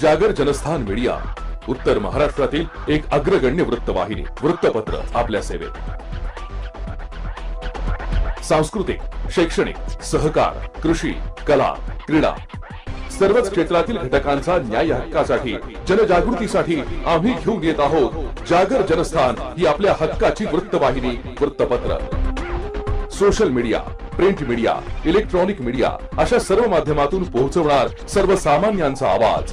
जागर जनस्थान मीडिया उत्तर महाराष्ट्रातील एक अग्रगण्य वृत्तवाहिनी वृत्तपत्र आपल्या सेवेत. सांस्कृतिक शैक्षणिक सहकार कृषी कला क्रीडा सर्वच क्षेत्रातील घटकांचा न्याय हक्कासाठी जनजागृतीसाठी आम्ही घेऊन येत आहोत जागर जनस्थान ही आपल्या हक्काची वृत्तवाहिनी वृत्तपत्र. Social media print media electronic media अशा सर्व माध्यमातून पोहोचवणार सर्वसामान्यांचा आवाज.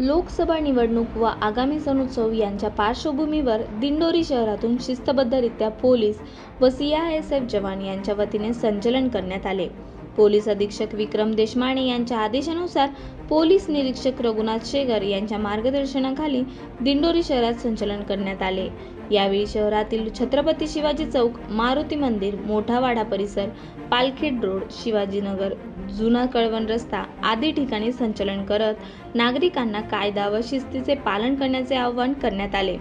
लोकसभा निवडणूक व आगामी सणोत्सव यांच्या पार्श्वभूमीवर दिंडोरी शहरातून शिस्तबद्धरित्या पोलीस व सी आय एस एफ जवान यांच्या वतीने संचलन करण्यात आले. पोलीस अधीक्षक विक्रम देशमाणे यांच्या आदेशानुसार पोलीस निरीक्षक रघुनाथ शेगर यांच्या मार्गदर्शनाखाली दिंडोरी शहरात संचलन करण्यात आले. यावेळी शहरातील छत्रपती शिवाजी चौक मारुती मंदिर मोठावाडा परिसर पालखेड रोड शिवाजीनगर जुना कळवण रस्ता आदी ठिकाणी संचलन करत नागरिकांना कायदा व शिस्तीचे पालन करण्याचे आवाहन करण्यात आले.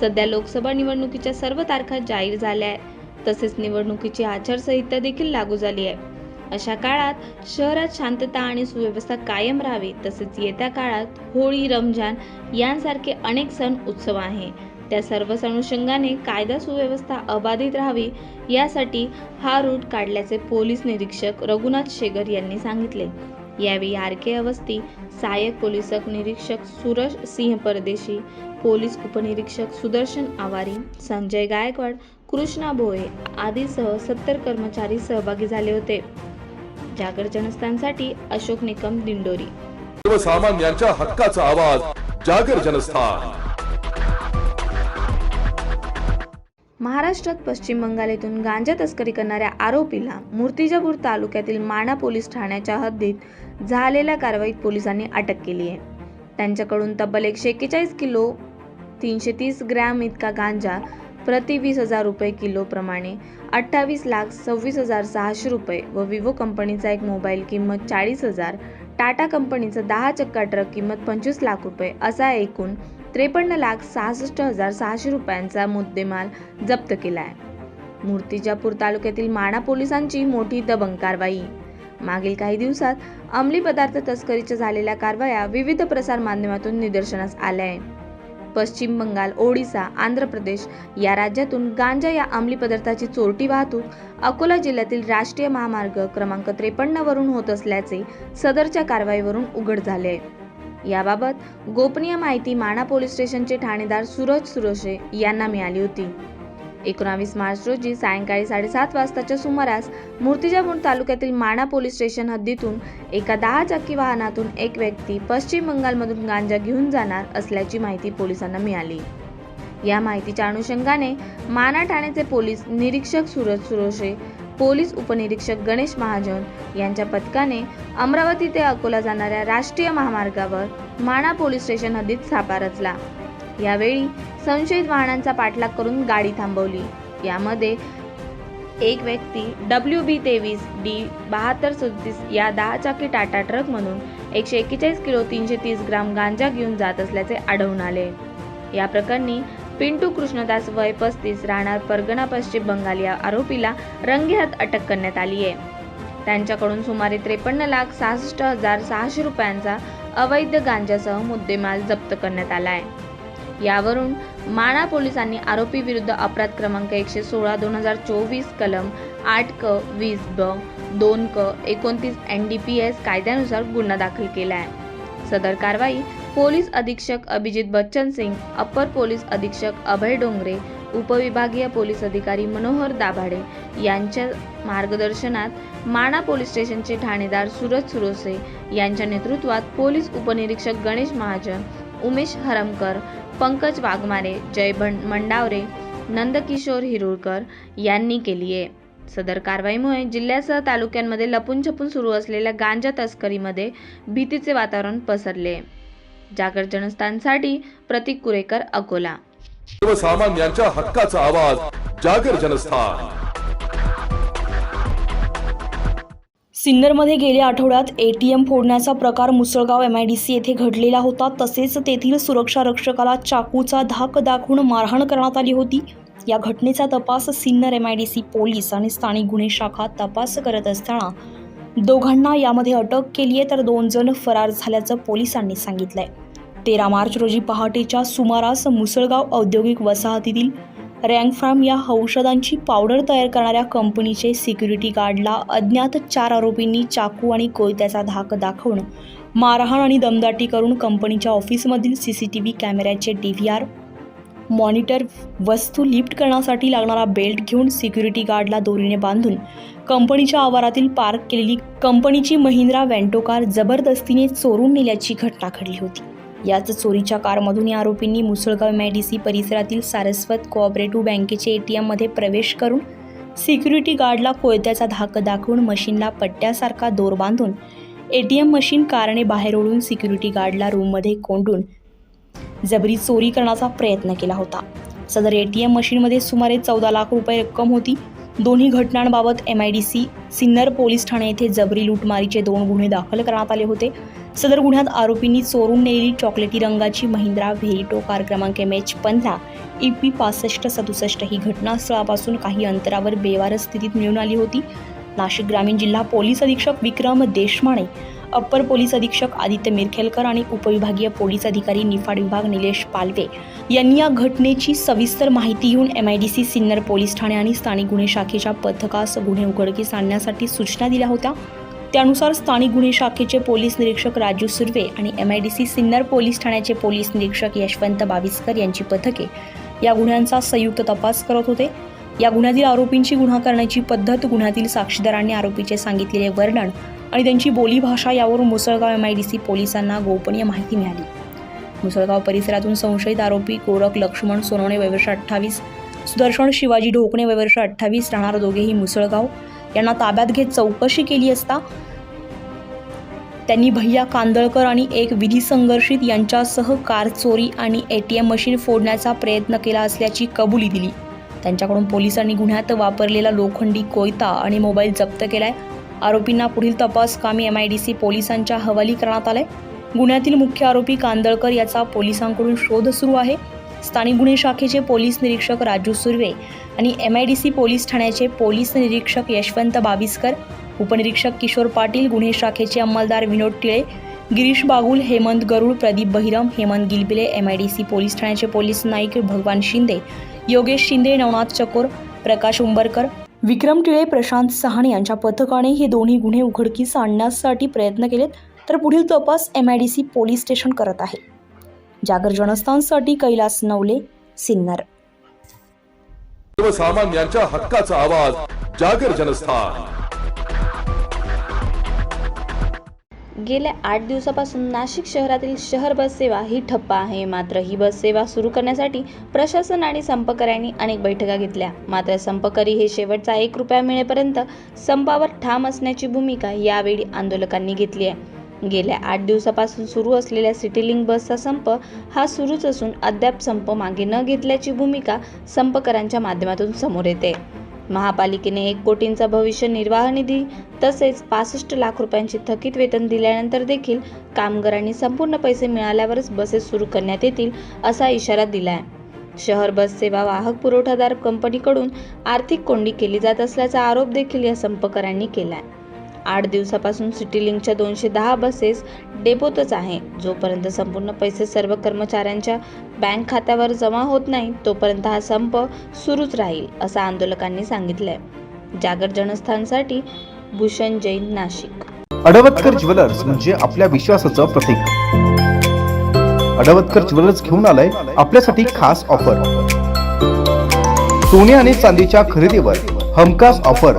सध्या लोकसभा निवडणुकीच्या सर्व तारखा जाहीर झाल्या आहे तसेच निवडणुकीची आचारसंहिता देखील लागू झाली आहे. अशा काळात शहरात शांतता आणि सुव्यवस्था कायम राहावी तसेच येत्या काळात होळी रमजान यांसारखे अनेक सण उत्सव आहे. त्या सर्वच अनुषंगाने कायदा सुव्यवस्था अबाधित राहावी यासाठी हा रूट काढल्याचे पोलीस निरीक्षक रघुनाथ शेगर यांनी सांगितले. यावेळी आर के अवस्थी सहाय्यक पोलीस निरीक्षक सुरज सिंह परदेशी पोलीस उपनिरीक्षक सुदर्शन आवारी संजय गायकवाड कृष्णा भोये आदीसह सत्तर कर्मचारी सहभागी झाले होते. जागर जनस्थानसाठी अशोक निकम दिंडोरी. सर्वसामान्यांच्या हक्काचा आवाज जागर जनस्थान. महाराष्ट्रात पश्चिम बंगाल येथून गांजा तस्करी करणाऱ्या आरोपीला मूर्तिजापूर तालुक्यातील माणा पोलीस ठाण्याच्या हद्दीत झालेल्या कारवाईत पोलिसांनी अटक केली आहे. त्यांच्याकडून तब्बल एकशे एक्केचाळीस किलो तीनशे तीस ग्रॅम इतका गांजा प्रति वीस हजार रुपये किलो प्रमाणे अठ्ठावीस लाख सव्वीस हजार सहाशे रुपये व विवो कंपनीचा एक मोबाईल किंमत चाळीस हजार टाटा कंपनीचा दहा चक्का ट्रक किंमत पंचवीस लाख रुपये असा एकूण त्रेपन्न लाख सहासष्ट हजार सहाशे रुपयांचा मुद्देमाल जप्त केला आहे मूर्तिजापूर तालुक्यातील माणा पोलिसांची मोठी दबंग कारवाई. मागील काही दिवसात अंमली पदार्थ तस्करीच्या झालेल्या कारवाया विविध प्रसार माध्यमातून निदर्शनास आल्या आहे पश्चिम बंगाल ओडिसा आंध्र प्रदेश या राज्यातून गांजा या अंमली पदार्थाची चोरटी वाहतूक अकोला जिल्ह्यातील राष्ट्रीय महामार्ग क्रमांक त्रेपन्न वरून होत असल्याचे सदरच्या कारवाईवरून उघड झाले आहे याबाबत गोपनीय माहिती माणा पोलीस स्टेशनचे ठाणेदार सूरज सुरोशे यांना मिळाली होती. एकोणावीस मार्च रोजी सायंकाळी साडेसात वाजताच्या सुमारास मूर्तिजापूर तालुक्यातील माणा पोलीस स्टेशन हद्दीतून एका दहा चाकी वाहनातून एक व्यक्ती पश्चिम बंगालमधून गांजा घेऊन जाणार असल्याची माहिती पोलिसांना मिळाली. या माहितीच्या अनुषंगाने माना ठाण्याचे पोलीस निरीक्षक सूरज सुरोशे पोलीस उपनिरीक्षक गणेश महाजन यांच्या पथकाने अमरावती ते अकोला जाणाऱ्या राष्ट्रीय महामार्गावर माणा पोलीस स्टेशन हद्दीत छापा रचला. यावेळी संशयित वाहनांचा पाठलाग करून गाडी थांबवली. यामध्ये एक व्यक्ती डब्ल्यू बी तेवीस डी बहात्तर सदतीस या दहा चाकी टाटा म्हणून एकशे एक्केचाळीस किलो तीनशे तीस ग्राम गांजा घेऊन जात असल्याचे आढळून आले. या प्रकरणी पिंटू कृष्णदास वय पस्तीस राहणार परगणा पश्चिम बंगाल या आरोपीला रंगेहात अटक करण्यात आली आहे. त्यांच्याकडून सुमारे त्रेपन्न लाख सहासष्ट हजार सहाशे रुपयांचा अवैध गांजासह मुद्देमाल जप्त करण्यात आला आहे. यावरून माणा पोलिसांनी आरोपी विरुद्ध अपराध क्रमांक एकशे सोळा दोन हजार चोवीस कलम आठ क वीस ब दोन क एकोणतीस एन डी पी एस कायद्यानुसार गुन्हा दाखल केला आहे. सदर कारवाई पोलीस अधीक्षक अभिजित बच्चन सिंग अप्पर पोलीस अधीक्षक अभय डोंगरे उपविभागीय पोलीस अधिकारी मनोहर दाभाडे यांच्या मार्गदर्शनात माणा पोलीस स्टेशनचे ठाणेदार सूरज सुरोसे यांच्या नेतृत्वात पोलीस उपनिरीक्षक गणेश महाजन उमेश हरमकर पंकज वाघमारे जय मंडावरे नंदकिशोर हिरुळकर यांनी केली आहे सदर कारवाईमुळे जिल्ह्यासह तालुक्यांमध्ये लपून छपून सुरू असलेल्या गांजा तस्करीमध्ये भीतीचे वातावरण पसरले आहे. जागर जनस्थानसाठी प्रतीक कुरेकर अकोला. सर्वसामान्यांच्या हक्काचा आवाज जागर जनस्थान. सिन्नरमध्ये गेल्या आठवड्यात एटीएम फोडण्याचा प्रकार मुसळगाव एमआयडीसी येथे घडलेला होता. तसेच तेथील सुरक्षा रक्षकाला चाकूचा धाक दाखवून मारहाण करण्यात आली होती. या घटनेचा तपास सिन्नर एमआयडीसी पोलीस आणि स्थानिक गुन्हे शाखा तपास करत असताना दोघांना यामध्ये अटक केली आहे तर दोन जण फरार झाल्याचं पोलिसांनी सांगितलं आहे तेरा मार्च रोजी पहाटेच्या सुमारास मुसळगाव औद्योगिक वसाहतीतील रँग फार्म या औषधांची पावडर तयार करणाऱ्या कंपनीचे सिक्युरिटी गार्डला अज्ञात चार आरोपींनी चाकू आणि कोयत्याचा धाक दाखवून मारहाण आणि दमदाटी करून कंपनीच्या ऑफिसमधील सी सी टी व्ही कॅमेऱ्याचे डी व्ही आर मॉनिटर वस्तू लिफ्ट करण्यासाठी लागणारा बेल्ट घेऊन सिक्युरिटी गार्डला दोरीने बांधून कंपनीच्या आवारातील पार्क केलेली कंपनीची महिंद्रा वेंटो कार जबरदस्तीने चोरून नेल्याची घटना घडली होती. याच चोरीच्या कारमधून या आरोपींनी मुसळगाव एमआयडीसी परिसरातील सारस्वत कोऑपरेटिव्ह बँकेचे एटीएममध्ये प्रवेश करून सिक्युरिटी गार्डला कोयत्याचा धाक दाखवून मशीनला पट्ट्यासारखा दोर बांधून एटीएम मशीन कारणे बाहेर ओढून सिक्युरिटी गार्डला रूममध्ये कोंडून जबरी चोरी करण्याचा प्रयत्न केला होता. सदर ए टी एम मशीनमध्ये सुमारे चौदा लाख रुपये रक्कम होती. दोन्ही घटनांबाबत M I D C Sinnar police Thane येथे जबरी लूटमारीचे दोन गुन्हे दाखल करण्यात आले होते. सदर गुन्ह्यात आरोपींनी चोरून नेलेली चॉकलेटी रंगाची महिंद्रा व्हेरिटो कार क्रमांक एम एच पंधरा ई पी पासष्ट सदुसष्ट ही घटनास्थळापासून काही अंतरावर बेवारस स्थितीत मिळून आली होती. नाशिक ग्रामीण जिल्हा पोलीस अधीक्षक विक्रम देशमाणे अप्पर पोलीस अधीक्षक आदित्य मिरखेलकर आणि उपविभागीय पोलीस अधिकारी निफाड विभाग निलेश पालवे यांनी या घटनेची सविस्तर माहिती घेऊन M I D C Sinnar police Thane आणि स्थानिक गुन्हे शाखेच्या पथकास गुन्हे उघडकीस आणण्यासाठी सूचना दिल्या होत्या. त्यानुसार स्थानिक गुन्हे शाखेचे पोलीस निरीक्षक राजू सुर्वे आणि M I D C Sinnar police ठाण्याचे पोलीस निरीक्षक यशवंत बाविस्कर यांची पथके या गुन्ह्यांचा संयुक्त तपास करत होते. या गुन्ह्यातील आरोपींची गुन्हा करण्याची पद्धत गुन्ह्यातील साक्षीदारांनी आरोपीचे सांगितलेले वर्णन आणि त्यांची बोलीभाषा यावरून Musalgaon M I D C पोलिसांना गोपनीय माहिती मिळाली. मुसळगाव परिसरातून संशयित आरोपी गोरख लक्ष्मण सोनवणे वयवर्ष अठ्ठावीस सुदर्शन शिवाजी ढोकणे वयवर्ष अठ्ठावीस राहणार दोघेही मुसळगाव. यांना ताब्यात घेत चौकशी केली असता त्यांनी भैया कांदळकर आणि एक विधी संघर्षित यांच्यासह कार चोरी आणि ए टी एम मशीन फोडण्याचा प्रयत्न केला असल्याची कबुली दिली. त्यांच्याकडून पोलिसांनी गुन्ह्यात वापरलेला लोखंडी कोयता आणि मोबाईल जप्त केलाय. आरोपींना पुढील तपास कामी एम आय डी सी पोलिसांच्या हवाली करण्यात आलंय. गुन्ह्यातील मुख्य आरोपी कांदळकर याचा पोलिसांकडून शोध सुरू आहे. स्थानिक गुन्हे शाखेचे पोलीस निरीक्षक राजू सुर्वे आणि M I D C police ठाण्याचे पोलीस निरीक्षक यशवंत बाविस्कर उपनिरीक्षक किशोर पाटील गुन्हे शाखेचे अंमलदार Vinod Tile Girish Bagul Hemant Garud Pradeep Bahiram Hemant Gilbile M I D C police ठाण्याचे पोलीस नाईक भगवान शिंदे योगेश शिंदे नवनाथ चकोर प्रकाश उंबरकर विक्रम टिळे प्रशांत सहाणे यांच्या पथकाने हे दोन्ही गुन्हे उघडकीस आणण्यासाठी प्रयत्न केलेत तर पुढील तपास M I D C police station करत आहे. जागर जनस्थानसाठी कैलास नवले सिन्नर. सर्वसामान्यांच्या हक्काचा आवाज जागर जनस्थान. गेल्या आठ दिवसापासून नाशिक शहरातील शहर बस सेवा ही ठप्प आहे. मात्र ही बस सेवा सुरू करण्यासाठी प्रशासन आणि संपकऱ्यांनी अनेक बैठका घेतल्या. मात्र संपकरी हे शेवटचा एक रुपया मिळेपर्यंत संपावर ठाम असण्याची भूमिका यावेळी आंदोलकांनी घेतली आहे. गेल्या आठ दिवसापासून सुरू असलेल्या सिटीलिंक बसचा संप हा सुरूच असून अद्याप संप मागे न घेतल्याची भूमिका संपकरांच्या माध्यमातून समोर येते. महापालिकेने एक कोटींचा भविष्य निर्वाह निधी तसेच पासष्ट लाख रुपयांची थकीत वेतन दिल्यानंतर देखील कामगारांनी संपूर्ण पैसे मिळाल्यावरच बसेस सुरू करण्यात येतील असा इशारा दिलाय. शहर बस सेवा वाहक पुरवठादार कंपनीकडून आर्थिक कोंडी केली जात असल्याचा आरोप देखील या संपकरांनी केलाय. आठ दिवसापासून सिटी लिंकच्या दोनशे दहा बसेस डेपोतच आहे. जोपर्यंत संपूर्ण पैसे सर्व कर्मचाऱ्यांच्या बँक खात्यावर जमा होत नाही तोपर्यंत हा संप सुरूच राहील असं आंदोलकांनी सांगितलंय. जागर जनस्थानसाठी भूषण जैन नाशिक. अडवतकर ज्वेलर्स म्हणजे आपल्या विश्वासाचं प्रतीक. अडवतकर ज्वेलर्स घेऊन आलाय आपल्यासाठी खास ऑफर. सोने आणि चांदीच्या खरेदीवर हमखास ऑफर.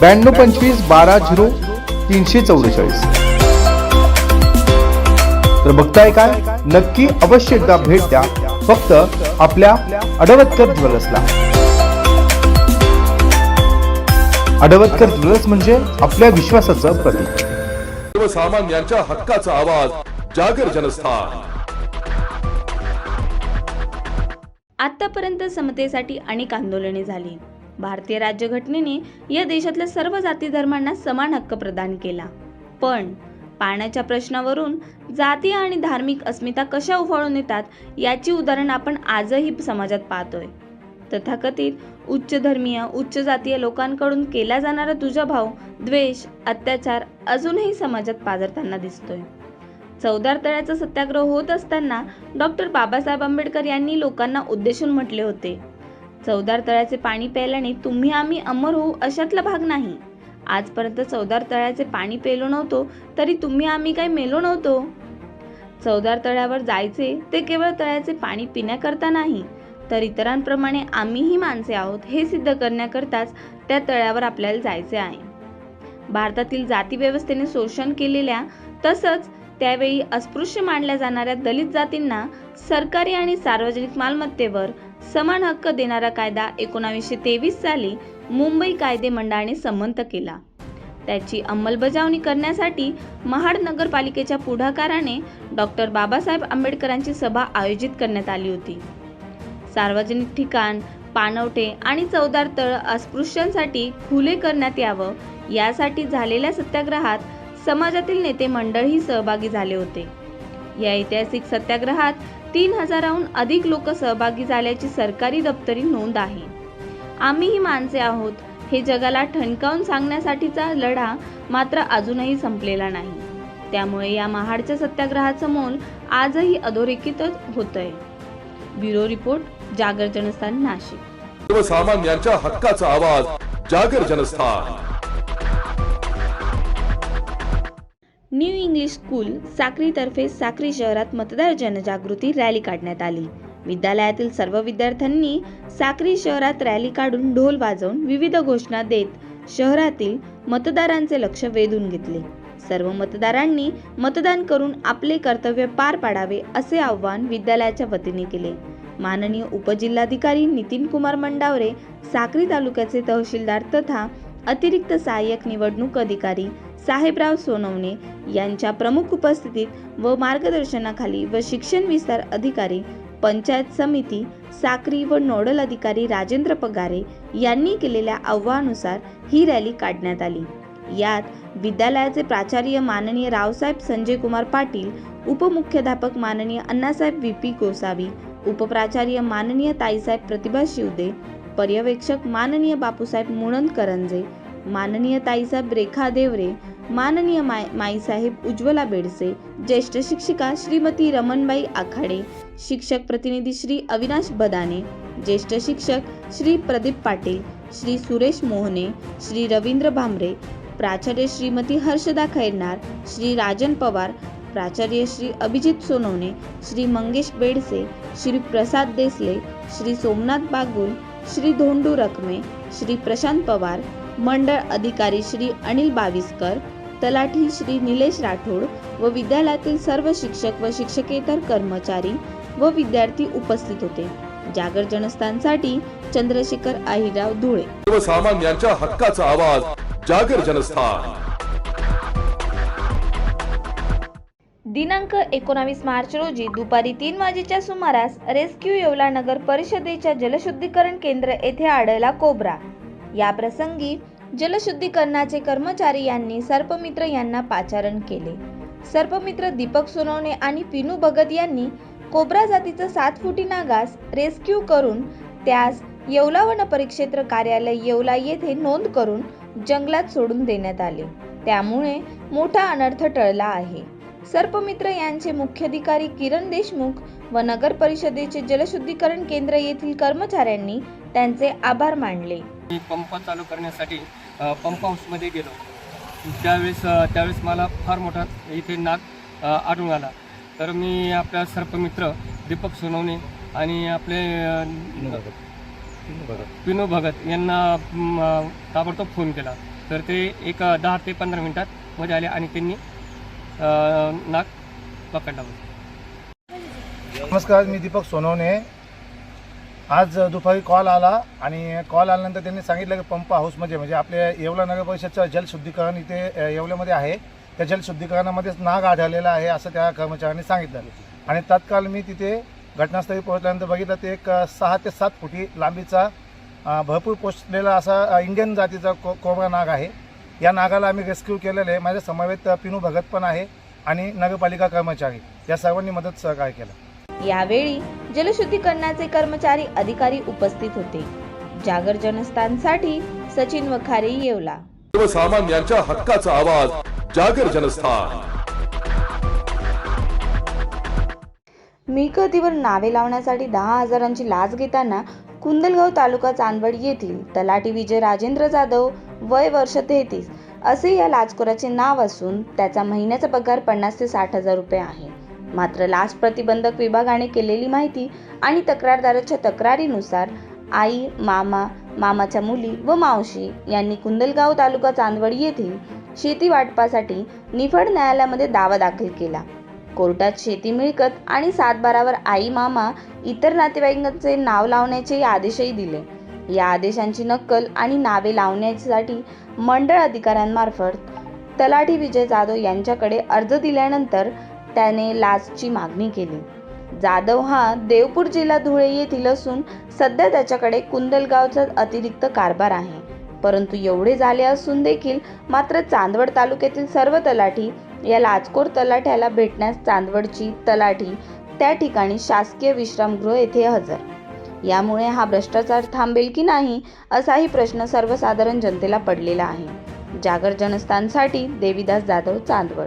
ब्याण्णव पंचवीस बारा झिरो तीनशे चौवेचाळीस. तर बघताय काय? नक्की अवश्य एकदा भेट द्या. फक्त आपल्या अडवतकर ज्वेलर्सला. अडवतकर ज्वेलर्स म्हणजे आपल्या विश्वासाचं प्रतीक. सर्वसामान्यांच्या हक्काचा आवाज जागर जनस्थान. आतापर्यंत समतेसाठी अनेक आंदोलने झाली. भारतीय राज्यघटनेने या देशातल्या सर्व जाती धर्मांना समान हक्क प्रदान केला. पण पाण्याच्या प्रश्नावरून जाती आणि धार्मिक अस्मिता कशा उफाळून येतात याची उदाहरण आपण आजही समाजात पाहतोय. तथाकथित उच्च धर्मीय उच्च जातीय लोकांकडून केला जाणारा तुझा भाव द्वेष अत्याचार अजूनही समाजात पाझरताना दिसतोय. चौदार तळ्याचा सत्याग्रह होत असताना डॉक्टर बाबासाहेब आंबेडकर यांनी लोकांना उद्देशून म्हटले होते चौदार तळ्याचे पाणी प्यायल्याने तुम्ही आम्ही अमर होऊ अशातला भाग नाही. आजपर्यंत चौदार तळ्याचे पाणी पेलो नव्हतो तरी तुम्ही आम्ही काही मेलो नव्हतो. चौदार तळ्यावर जायचे ते केवळ तळ्याचे पाणी पिण्याकरता नाही तर इतरांप्रमाणे आम्हीही माणसे आहोत हे सिद्ध करण्याकरताच त्या तळ्यावर आपल्याला जायचे आहे. भारतातील जाती व्यवस्थेने शोषण केलेल्या तसंच त्यावेळी अस्पृश्य मानल्या जाणाऱ्या दलित जातींना सरकारी आणि सार्वजनिक मालमत्तेवर समान हक्क देणारा कायदा एकोणावीसशे तेवीस साली मुंबई कायदे मंडळाने संमत केला. त्याची अंमलबजावणी करण्यासाठी महाड नगरपालिकेच्या पुढाकाराने डॉक्टर बाबासाहेब आंबेडकरांची सभा आयोजित करण्यात आली होती. सार्वजनिक ठिकाण पानवटे आणि चौदार तळ अस्पृश्यांसाठी खुले करण्यात यावं यासाठी झालेल्या सत्याग्रहात समाजातील नेते मंडळही सहभागी झाले होते. या ऐतिहासिक सत्याग्रहात तीन हजाराहून अधिक लोक सहभागी झाल्याची सरकारी दप्तरी नोंद आहे. आम्हीही माणसे आहोत. हे जगाला ठणकावून सांगण्यासाठीचा लढा मात्र अजूनही संपलेला नाही. त्यामुळे या महाडच्या सत्याग्रहाचं मोल आजही अधोरेखितच होतंय. ब्युरो रिपोर्ट जागर जनस्थान नाशिक. सर्वसामान्यांच्या हक्काचा आवाज Jagar Janasthan. New English school साक्रीतर्फे Sakri शहरात मतदार जनजागृती रॅली काढण्यात आली. विद्यालयातील सर्व विद्यार्थ्यांनी साक्री शहरात रॅली काढून ढोल वाजवून विविध घोषणा देत शहरातील मतदारांचे लक्ष वेधून घेतले. सर्व मतदारांनी मतदान करून आपले कर्तव्य पार पाडावे असे आव्हान विद्यालयाच्या वतीने केले. माननीय उपजिल्हाधिकारी नितीन कुमार मंडावरे साक्री तालुक्याचे तहसीलदार तथा अतिरिक्त सहाय्यक निवडणूक अधिकारी साहेबराव सोनवणे यांच्या प्रमुख उपस्थितीत व मार्गदर्शनाखाली व शिक्षण विस्तार अधिकारी पंचायत समिती साक्री व नोडल अधिकारी राजेंद्र पगारे यांनी केलेल्या आव्हानुसार ही रॅली काढण्यात आली. यात विद्यालयाचे प्राचार्य माननीय रावसाहेब संजय कुमार पाटील उपमुख्याध्यापक माननीय अण्णासाहेब व्ही. पी. गोसावी उपप्राचार्य माननीय ताईसाहेब प्रतिभा शिवदे पर्यवेक्षक माननीय बापूसाहेब मुणंद करंजे माननीय ताईसाहेब रेखा देवरे माननीय माय माईसाहेब उज्ज्वला बेडसे ज्येष्ठ शिक्षिका श्रीमती रमणबाई आखाडे शिक्षक प्रतिनिधी श्री अविनाश बदाने ज्येष्ठ शिक्षक श्री प्रदीप पाटील श्री सुरेश मोहने श्री रवींद्र भांबरे प्राचार्य श्रीमती हर्षदा खैरनार श्री राजन पवार प्राचार्य श्री अभिजित सोनवणे श्री मंगेश बेडसे श्री प्रसाद देसले श्री सोमनाथ बागुल श्री धोंडू रकमे श्री प्रशांत पवार मंडळ अधिकारी श्री अनिल बाविस्कर तलाठी श्री निलेश राठोड व विद्यालयातील सर्व शिक्षक व शिक्षकेतर कर्मचारी व विद्यार्थी उपस्थित होते. जागर जनस्थानसाठी चंद्रशेखर आहिराव धुळे. सर्वसामान्यांच्या हक्काचा आवाज जागर जनस्थान. दिनांक एकोणावीस मार्च रोजी दुपारी तीन वाजेच्या सुमारास रेस्क्यू येवला नगर परिषदेच्या जलशुद्धीकरण केंद्र येथे आढळला कोब्रा. या प्रसंगी जलशुद्धीकरणाचे कर्मचारी यांनी सर्पमित्र यांना पाचारण केले. सर्पमित्र दीपक सोनवणे आणि पिनू भगत यांनी कोब्रा जातीचा सात फुटी नागास रेस्क्यू करून त्यास येवला वन परिक्षेत्र कार्यालय येवला येथे नोंद करून जंगलात सोडून देण्यात आले. त्यामुळे मोठा अनर्थ टळला आहे. सर्पमित्र यांचे मुख्याधिकारी किरण देशमुख व नगर परिषदेचे जलशुद्धीकरण केंद्र येथील कर्मचाऱ्यांनी त्यांचे आभार मानले. पंप चालू करण्यासाठी पंप हाऊसमध्ये गेलो. त्यावेळेस त्यावेळेस मला फार मोठा इथे नाग आढळून आला. तर मी आपल्या सर्पमित्र दीपक सोनवणे आणि आपले पिनू भगत यांना ताबडतोब फोन केला. तर ते एक दहा ते पंधरा मिनिटात मध्ये आले आणि त्यांनी नाक पकडला. नमस्कार मी दीपक सोनवणे. आज दुपारी कॉल आला आणि कॉल आल्यानंतर त्यांनी सांगितलं की पंप हाऊसमध्ये म्हणजे आपल्या येवला नगर परिषदचं जलशुद्धीकरण इथे येवल्यामध्ये आहे. त्या जलशुद्धीकरणामध्येच नाग आढळलेला आहे असं त्या कर्मचाऱ्यांनी सांगितलं. आणि तत्काळ मी तिथे घटनास्थळी पोहोचल्यानंतर बघितलं ते एक सहा ते सात फुटी लांबीचा भरपूर पोचलेला असा इंडियन जातीचा को कोबरा नाग आहे. या नागाला आम्ही रेस्क्यू केलेलं आहे. माझ्या समवेत पिनू भगत पण आहे आणि नगरपालिका कर्मचारी. या सर्वांनी मदत सहकार्य केलं. यावेळी जलशुद्धीकरणाचे कर्मचारी अधिकारी उपस्थित होते. जागर जनस्थानसाठी सचिन वखारे येवला. सर्वसामान्यांच्या हक्काचा आवाज जागर जनस्थान. मिळकतीवर नावे लावण्यासाठी दहा हजारांची लाच घेताना कुंदलगाव तालुका चांदवड येथील तलाठी विजय राजेंद्र जाधव वय वर्ष तेहतीस असे या लाचखोराचे नाव असून त्याचा महिन्याचा पगार पन्नास ते साठ हजार रुपये आहे. मात्र लाच प्रतिबंधक विभागाने केलेली माहिती आणि तक्रारदाराच्या तक्रारीनुसार आई मामा मामाच्या मुली व मावशी यांनी कुंदलगाव तालुका चांदवड येथील शेती वाटपासाठी निफड न्यायालयामध्ये दावा दाखल केला. कोर्टात शेती मिळकत आणि सातबारावर आई मामा इतर नातेवाईकांचे नाव लावण्याचे आदेशही दिले. या आदेशांची नक्कल आणि नावे लावण्यासाठी मंडळ अधिकाऱ्यांमार्फत तलाठी विजय जाधव यांच्याकडे अर्ज दिल्यानंतर त्याने लाचची मागणी केली. जाधव हा देवपूर जिल्हा धुळे येथील असून सध्या त्याच्याकडे कुंदलगावचा अतिरिक्त कारभार आहे. परंतु एवढे झाले असून देखील मात्र चांदवड तालुक्यातील सर्व तलाठी या लाचखोर तलाठ्याला भेटण्यास चांदवडची तलाठी त्या ठिकाणी शासकीय विश्रामगृह येथे हजर. यामुळे हा भ्रष्टाचार थांबेल की नाही असाही प्रश्न सर्वसाधारण जनतेला पडलेला आहे. जागर जनस्थानसाठी देवीदास जाधव चांदवड.